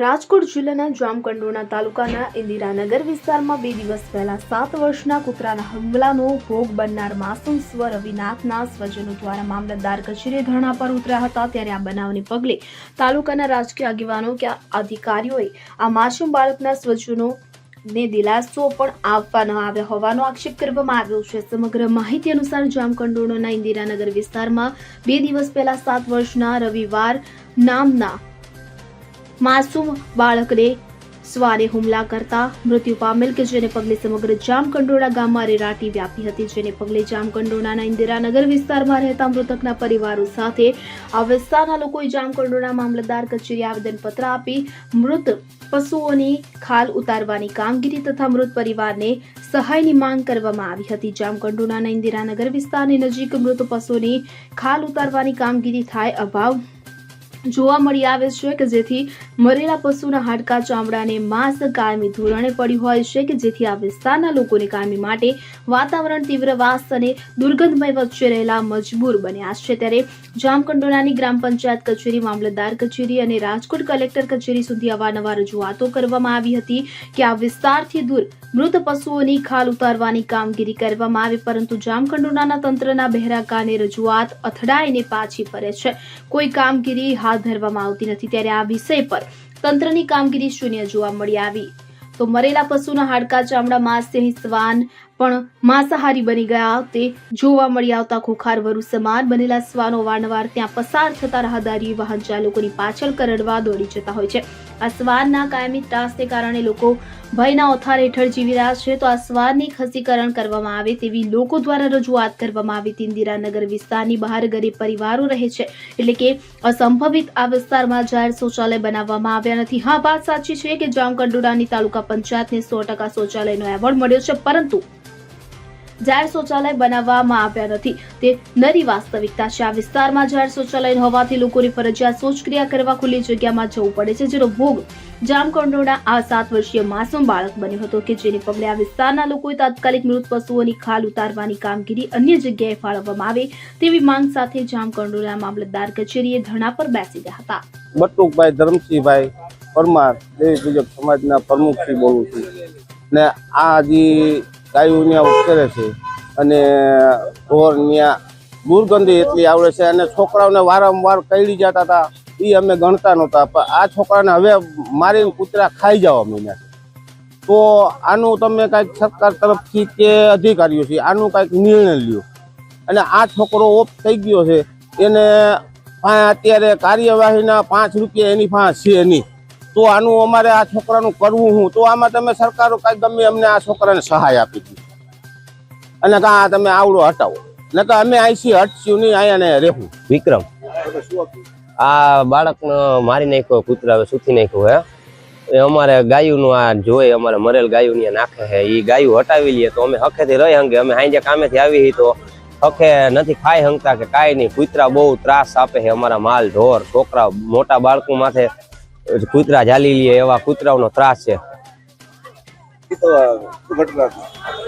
રાજકોટ જિલ્લાના જામકંડોરણા તાલુકાના ઇન્દિરાનગર વિસ્તારમાં બે દિવસ પહેલા સાત વર્ષના કૂતરાના હુમલાનો ભોગ બનનાર માસૂમ સ્વ રવિનાથના સ્વજનો દ્વારા મામલતદાર કચેરીએ ધરણા પર ઉતર્યા હતા ત્યારે આ બનાવને પગલે તાલુકાના રાજકીય આગેવાનો કે અધિકારીઓએ આ માસૂમ બાળકના સ્વજનો ને દિલાસો પણ આપવા ન આવ્યા હોવાનો આક્ષેપ કરવામાં આવ્યો છે. સમગ્ર માહિતી અનુસાર જામકંડોરણા ઇન્દિરાનગર વિસ્તારમાં બે દિવસ પહેલા સાત વર્ષના રવિવાર નામના માસૂમ બાળકને સ્વારે હુમલા કરતા મૃત્યુ પામેલ કે જેને પગલે સમગ્ર જામકંડોળા ગામમાં રેરાટી વ્યાપી હતી, જેને પગલે જામકંડોળાના ઇન્દિરાનગર વિસ્તારમાં રહેતા મૃતકના પરિવારો સાથે આ વિસ્તારના લોકોએ જામકંડોળા મામલતદાર કચેરી આવેદનપત્ર આપી મૃત પશુઓની ખાલ ઉતારવાની કામગીરી તથા મૃત પરિવારને સહાયની માંગ કરવામાં આવી હતી. જામકંડોળાના ઇન્દિરાનગર વિસ્તારની નજીક મૃત પશુઓની ખાલ ઉતારવાની કામગીરી થાય અભાવ જોવા મળી આવે છે કે જેથી મરેલા પશુના હાડકા ચામડાને માંસ કાયમી ધોરણે પડ્યું હોય છે કે જેથી આ વિસ્તારના લોકોને કાયમી માટે વાતાવરણ તીવ્ર વાસ અને દુર્ગંધમય વચ્ચે રહેલા મજબૂર બન્યા છે. ત્યારે જામકંડોળાની ગ્રામ પંચાયત કચેરી, મામલતદાર કચેરી અને રાજકોટ કલેક્ટર કચેરી સુધી અવારનવાર રજૂઆતો કરવામાં આવી હતી કે આ વિસ્તારથી દૂર મૃત પશુઓની ખાલ ઉતારવાની કામગીરી કરવામાં આવે, પરંતુ જામકંડોળાના તંત્રના બહેરા કાને રજૂઆત અથડાઈને પાછી ફરે છે. કોઈ કામગીરી હાથ ધરવામાં આવતી નથી ત્યારે આ વિષય પર તંત્રની કામગીરી શૂન્ય જોવા મળી આવી. તો મરેલા પશુના હાડકા ચામડા માંસ સહિત શ્વાન પણ માંસાહારી બની ગયા તે જોવા મળી આવતા ખોખાર વરુ સમાન બનેલા શ્વાનો વારંવાર ત્યાં પસાર થતા રાહદારી વાહન ચાલકોની પાછળ કરડવા દોડી જતા હોય છે. આ શ્વાનના કાયમી ત્રાસને કારણે લોકો ભયના ઓથાર હેઠળ જીવી રહ્યા છે તો આ શ્વાનની ખસીકરણ કરવામાં આવે તેવી લોકો દ્વારા રજૂઆત કરવામાં આવી હતી. ઇન્દિરાનગર વિસ્તારની બહાર ગરીબ પરિવારો રહે છે એટલે કે અસંભવિત આ વિસ્તારમાં જાહેર શૌચાલય બનાવવામાં આવ્યા નથી. હા, વાત સાચી છે કે જામકંડોડાની તાલુકા પંચાયતને સો ટકા શૌચાલયનો એવોર્ડ મળ્યો છે, પરંતુ જાહેર શૌચાલય બનાવવામાં આવ્યા નથી. તે નરી વાસ્તવિકતા છે. આ વિસ્તારમાં જાહેર શૌચાલય હોવાથી લોકોની ફરજિયાત શૌચક્રિયા કરવા ખુલ્લી જગ્યામાં જવું પડે છે, જેનો ભોગ જામકંડોળા આ સાત વર્ષીય માસૂમ બાળક બન્યો હતો કે જેને પગલે આ વિસ્તારના લોકોએ તાત્કાલિક મૃત પશુઓની ખાલ ઉતારવાની કામગીરી અન્ય જગ્યાએ ફાળવવામાં આવે તેવી માંગ સાથે જામકંડોળા મામલતદાર કચેરીએ ધરણા પર બેસી ગયા હતા. બટુકભાઈ ધરમસિંહભાઈ પરમાર, દેવી પૂજક સમાજના પ્રમુખથી બોલું છું. ને આ જે ગાયો ત્યાં ઉતરે છે. અને ઢોર ત્યાં દુર્ગંધી એટલી આવડે છે અને છોકરાઓને વારંવાર કઈડી જતા હતા. એ અમે ગણતા નહોતા, પણ આ છોકરાને હવે મારીને કૂતરા ખાઈ જવા મહિના તો આનું તમે કાંઈક સરકાર તરફથી કે અધિકારીઓ છે, આનું કાંઈક નિર્ણય લ્યો. અને આ છોકરો ઓફ થઈ ગયો છે, એને અત્યારે કાર્યવાહીના પાંચ રૂપિયા એની પાસે છે નહીં તો આનું અમારે આ છોકરાનું કરવું હું? તો આમાં તમે સરકારો કાંઈ ગમે અમને આ છોકરાને સહાય આપી દીધી અને કાં તમે આવડો હટાવો. ને તો અમે આઈસી હટશું નહીં અહીંયા રહેવું. વિક્રમ, આ બાળકને મારી નાખ્યો, કૂતરા સુથી નાખ્યો હે. એ અમારે ગાયુંનું આ જોઈ અમારે મરેલ ગાયું નાખે છે એ ગાયું હટાવી લઈએ તો અમે હખેથી રહી હંગે. અમે હાંજે કામેથી આવી હતી તો હખે નથી ખાઈ હંગતા કે કાંઈ નહીં. કૂતરા બહુ ત્રાસ આપે છે અમારા માલ ઢોર છોકરા મોટા બાળકો માથે કૂતરા ઝાલી લઈએ એવા કૂતરાઓનો ત્રાસ છે.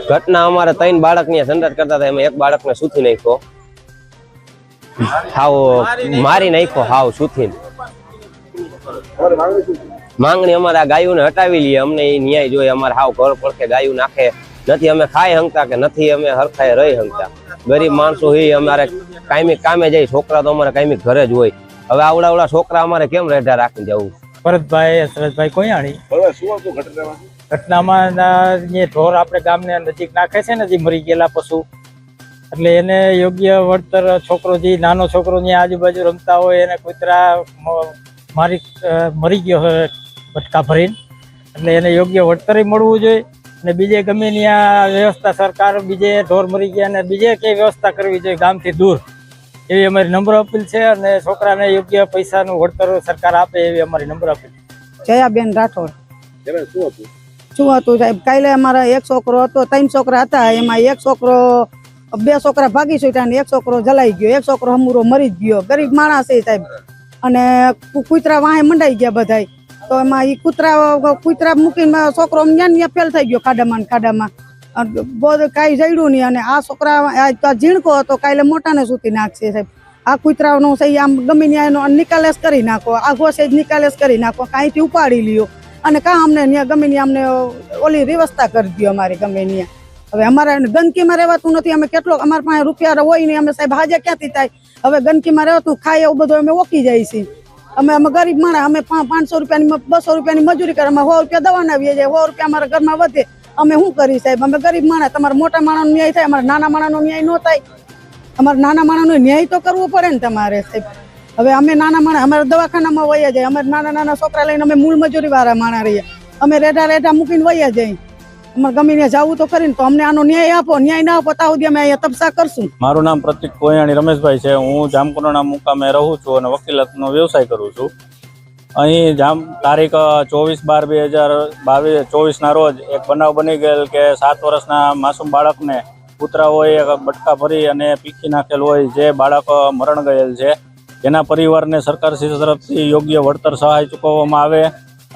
ઘટના અમારે ત્રણ બાળકની સંડાસ કરતા હતા એમાં એક બાળકને સુથી નાખ્યો. હાવ મારી નાખ્યો હાવ સુથી માંગણી અમારે આ ગાયોને હટાવી લઈએ અમને એ ન્યાય જોઈએ અમારે હાવ ઘર પડખે ગાયું નાખે. નથી અમે ખાઈ હંગતા કે નથી અમે હરખાય રહી હંગતા. ગરીબ માણસો એ અમારે કાયમી કામે જાય છોકરા તો અમારે કાયમી ઘરે જ હોય. હવે આવડા આવડા છોકરા અમારે કેમ રેઢા રાખી જવું? ભરતભાઈ હસરતભાઈ કોયાણી. ઘટનામાં? ના જે ઢોર આપણે ગામને નજીક નાખે છે ને જે મરી ગયેલા પશુ. એટલે એને યોગ્ય વળતર છોકરો જે નાનો છોકરો જે આજુબાજુ રમતા હોય એને કૂતરા મારી મરી ગયો હોય ભટકા ભરીને. એટલે એને યોગ્ય વળતર મળવું જોઈએ. અને બીજે ગમે ત્યાં વ્યવસ્થા સરકાર બીજે ઢોર મરી ગયા અને બીજે કઈ વ્યવસ્થા કરવી જોઈએ ગામથી દૂર. એવી અમારી નંબર અપીલ છે અને છોકરાને યોગ્ય પૈસાનું વળતર સરકાર આપે એવી અમારી નંબર અપીલ જયાબેન રાઠોડ. શું હતું? સાહેબ કાલે અમારા એક છોકરો હતો ત્રણ છોકરા હતા. એમાં એક છોકરો બે છોકરા ભાગી છૂટ્યા ને એક છોકરો જલાઈ ગયો. એક છોકરો હમુરો મરી જ ગયો. ગરીબ માણસ છે સાહેબ. અને કૂતરા વાહે મંડાઈ ગયા બધાય. તો એમાં એ કૂતરા કૂતરા મૂકીને છોકરો ન્યા ને ન્યા ફેલ થઈ ગયો ખાડામાં ખાડામાં. બહુ કાંઈ જડ્યું નહીં. અને આ છોકરા આ ઝીણકો હતો કાલે મોટાને સૂતી નાખશે સાહેબ. આ કૂતરાનો છે, આમ ગમે ત્યાં એનો નિકાલેશ કરી નાખો. આઘો છે જ નિકાલેશ કરી નાખો. કાંઈથી ઉપાડી લ્યો. અને કાં અમને ત્યાં ગમે ત્યાં અમને ઓલી વ્યવસ્થા કરી દો અમારી ગમે ત્યાં હવે અમારે ગંદકીમાં રહેવાતું નથી. અમે કેટલો અમારા પાસે રૂપિયા હોય નહીં. અમે સાહેબ હાજર ક્યાંથી થાય? હવે ગંદકીમાં રહેવાતું, ખાય એવું બધું અમે ઓકી જાય છીએ. અમે અમે ગરીબ માણસ, અમે પાંચસો રૂપિયાની બસો રૂપિયાની મજૂરી કરે. અમે સો રૂપિયા દવાના આવીએ જાય, સો રૂપિયા અમારા ઘરમાં વધે. અમે શું કરી સાહેબ? અમે ગરીબ માણસ. તમારે મોટા માણસનો ન્યાય થાય, અમારા નાના માણસનો ન્યાય ન થાય. અમારે નાના માણસનો ન્યાય તો કરવો પડે ને તમારે સાહેબ. હવે અમે નાના માણસ, અમારે દવાખાનામાં વયા જાય. અમારે નાના નાના છોકરા લઈને અમે મૂળ મજૂરી વાળા માણસ રહીએ. અમે રેઢા રેઢા મૂકીને વયા જાય. અમારે ગમીને જવું તો કરીને તો અમને આનો ન્યાય આપો. ન્યાય ના આપો ત્યાં સુધી અમે અહીંયા તપસા કરશું. મારું નામ પ્રતિક કોયાણી રમેશભાઈ છે. હું જામકુંડના મુકામે રહું છું અને વકીલાતનો વ્યવસાય કરું છું. અહીં જામ તારીખ ચોવીસ બાર બે હજાર બાવીસ, ચોવીસના રોજ એક બનાવ બની ગયેલ કે સાત વર્ષના માસૂમ બાળકને કૂતરાઓએ બટકા ભરી અને પીખી નાખેલ હોય, જે બાળક મરણ ગયેલ છે. જેના પરિવારને સરકારશ્રી તરફથી યોગ્ય વળતર સહાય ચૂકવવામાં આવે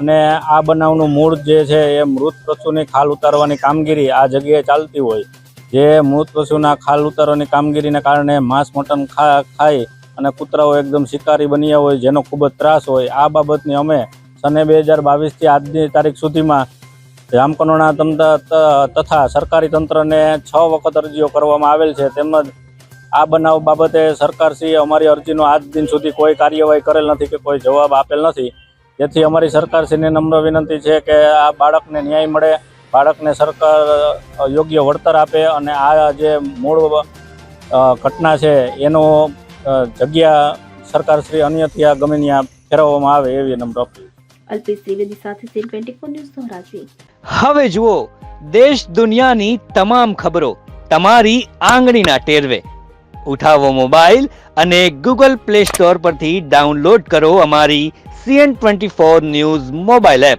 અને આ બનાવનું મૂળ જે છે એ મૃત પશુની ખાલ ઉતારવાની કામગીરી આ જગ્યાએ ચાલતી હોય. જે મૃત પશુના ખાલ ઉતારવાની કામગીરીને કારણે માંસ મટન ખા, ખાઈ અને કૂતરાઓ એકદમ શિકારી બન્યા હોય, જેનો ખૂબ જ ત્રાસ હોય, આ બાબતની અમે સને બે હજાર બાવીસથી આજની તારીખ સુધીમાં જામકંડોળા તંત્ર તથા સરકારી તંત્રને છ વખત અરજીઓ કરવામાં આવેલ છે. તેમજ આ બનાવ બાબતે સરકારશ્રીએ અમારી અરજીનો આજ દિન સુધી કોઈ કાર્યવાહી કરેલ નથી કે કોઈ જવાબ આપેલ નથી. જેથી અમારી સરકારશ્રીને નમ્ર વિનંતી છે કે આ બાળકને ન્યાય મળે, બાળકને સરકાર યોગ્ય વળતર આપે અને આ જે મૂળ ઘટના છે, એનો અ, જગ્યા સરકારશ્રી ત્યાં ગમે ત્યાં ફેરવવામાં આવે એવી નમ્ર અપીલ અલ્પેશ ત્રિવેદી સાથે CN twenty four news Dhoraji. હવે જુઓ દેશ દુનિયાની તમામ ખબરો તમારી આંગળીના ટેરવે. ઉઠાવો મોબાઈલ અને ગૂગલ પ્લે સ્ટોર પરથી ડાઉનલોડ કરો અમારી CN twenty four news mobile app.